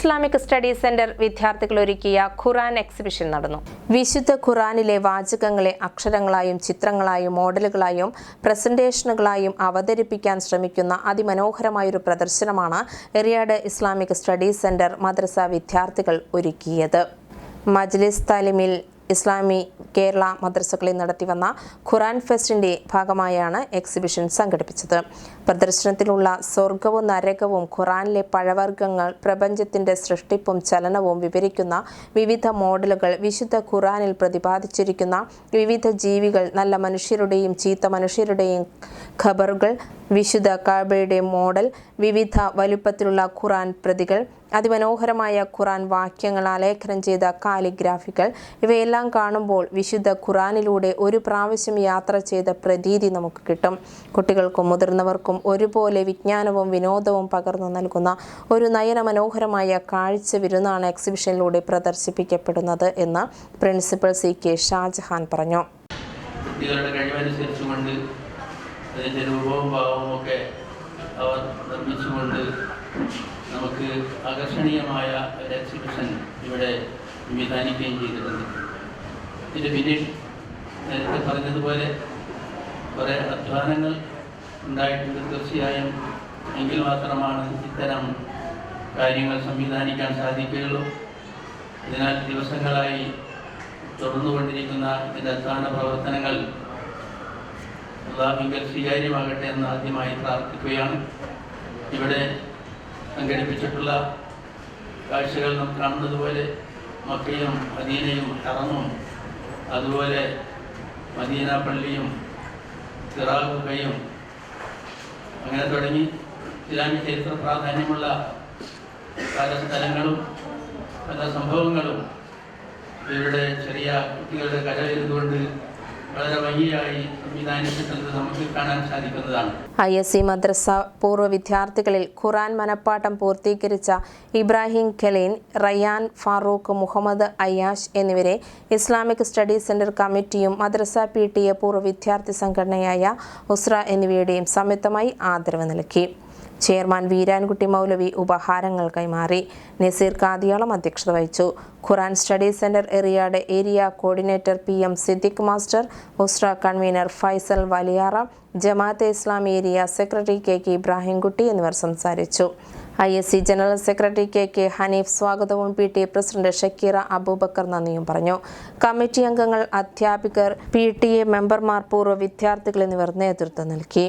Islamic studies centre വിദ്യാർത്ഥികൾ ഒരുക്കിയ ഖുറാൻ exhibition നടന്നു. വിശുദ്ധ ഖുറാനിലെ വാചകങ്ങളെ അക്ഷരങ്ങളായും ചിത്രങ്ങളായും മോഡലുകളായും പ്രസന്റേഷനുകളായും അവതരിപ്പിക്കാൻ ശ്രമിക്കുന്ന അതിമനോഹരമായൊരു പ്രദർശനമാണ് എറിയാട് ഇസ്ലാമിക് സ്റ്റഡീസ് സെന്റർ മദ്രസ വിദ്യാർത്ഥികൾ ഒരുക്കിയത്. മജ്ലിസ് താലിമിൽ ഇസ്ലാമി കേരള മദ്രസകളിൽ നടത്തിവന്ന ഖുറാൻ ഫെസ്റ്റിന്റെ ഭാഗമായാണ് എക്സിബിഷൻ സംഘടിപ്പിച്ചത്. പ്രദർശനത്തിലുള്ള സ്വർഗവും നരകവും ഖുറാനിലെ പഴവർഗങ്ങൾ പ്രപഞ്ചത്തിന്റെ സൃഷ്ടിപ്പും ചലനവും വിവരിക്കുന്ന വിവിധ മോഡലുകൾ വിശുദ്ധ ഖുറാനിൽ പ്രതിപാദിച്ചിരിക്കുന്ന വിവിധ ജീവികൾ നല്ല മനുഷ്യരുടെയും ചീത്ത മനുഷ്യരുടെയും ഖബറുകൾ വിശുദ്ധ കാബയുടെ മോഡൽ വിവിധ വലുപ്പത്തിലുള്ള ഖുറാൻ പ്രതികൾ അതിമനോഹരമായ ഖുറാൻ വാക്യങ്ങൾ ആലേഖനം ചെയ്ത കാലിഗ്രാഫികൾ. ഇവയെല്ലാം കാണുമ്പോൾ വിശുദ്ധ ഖുറാനിലൂടെ ഒരു പ്രാവശ്യം യാത്ര ചെയ്ത പ്രതീതി നമുക്ക് കിട്ടും. കുട്ടികൾക്കും മുതിർന്നവർക്കും ഒരുപോലെ വിജ്ഞാനവും വിനോദവും പകർന്നു നൽകുന്ന ഒരു നയനമനോഹരമായ കാഴ്ച വിരുന്നാണ് എക്സിബിഷനിലൂടെ പ്രദർശിപ്പിക്കപ്പെടുന്നത് എന്ന് പ്രിൻസിപ്പൽ സി കെ ഷാജഹാൻ പറഞ്ഞു. കുട്ടികളുടെ കഴിവനുസരിച്ചുകൊണ്ട് അതിന്റെ രൂപവും ഭാവവും ഒക്കെ അവർ നിർമ്മിച്ചുകൊണ്ട് നമുക്ക് ആകർഷണീയമായ ഒരു എക്സിബിഷൻ ഇവിടെ സംവിധാനിക്കുകയും ചെയ്തിട്ടുണ്ട്. ഇതിന്റെ പിന്നീട് നേരത്തെ പറഞ്ഞതുപോലെ കുറേ അധ്വാനങ്ങൾ ഉണ്ടായിട്ടുണ്ട് തീർച്ചയായും. എങ്കിൽ മാത്രമാണ് ഇത്തരം കാര്യങ്ങൾ സംവിധാനിക്കാൻ സാധിക്കുകയുള്ളൂ. അതിനാൽ ദിവസങ്ങളായി തുടർന്നുകൊണ്ടിരിക്കുന്ന ഇതിന്റെ അത്താണ പ്രവർത്തനങ്ങൾ അള്ളാഹുവിങ്കൽ സ്വീകാര്യമാകട്ടെ എന്ന് ആദ്യമായി പ്രാർത്ഥിക്കുകയാണ്. ഇവിടെ സംഘടിപ്പിച്ചിട്ടുള്ള കാഴ്ചകൾ നാം കാണുന്നത് പോലെ മക്കയും മദീനയും ഹറമും അതുപോലെ മദീന പള്ളിയും സിറാഖുകയും അങ്ങനെ തുടങ്ങി ഇസ്ലാമിക ചരിത്ര പ്രാധാന്യമുള്ള പല സ്ഥലങ്ങളും പല സംഭവങ്ങളും ഇവരുടെ ചെറിയ കുട്ടികളുടെ കലയിരുന്നുകൊണ്ട് വളരെ കാണാൻ ഐ എസ് സി മദ്രസ പൂർവ വിദ്യാർത്ഥികളിൽ ഖുറാൻ മനപ്പാട്ടം പൂർത്തീകരിച്ച ഇബ്രാഹിം ഖലീൻ റയാൻ ഫാറൂഖ് മുഹമ്മദ് അയ്യാഷ് എന്നിവരെ ഇസ്ലാമിക് സ്റ്റഡീസ് സെന്റർ കമ്മിറ്റിയും മദ്രസ പി ടി എ പൂർവ വിദ്യാർത്ഥി സംഘടനയായ ഉസ്ര എന്നിവയുടെയും സംയുക്തമായി ആദരവ് നൽകി. ചെയർമാൻ വീരാൻകുട്ടി മൗലവി ഉപഹാരങ്ങൾ കൈമാറി. നസീർ കാദിയാളം അധ്യക്ഷത വഹിച്ചു. ഖുറാൻ study centre Eriyad area coordinator P M Siddique master ഉസ്ര convener Faisal Valiyara Jamaat-e Islam area secretary K K Ibrahimkutty എന്നിവർ സംസാരിച്ചു. I S C general secretary K K Haneef സ്വാഗതവും P T A president Shakeera Abubakar നന്ദിയും പറഞ്ഞു. Committee അംഗങ്ങൾ അധ്യാപകർ P T A മെമ്പർമാർ പൂർവ വിദ്യാർത്ഥികൾ എന്നിവർ നേതൃത്വം നൽകി.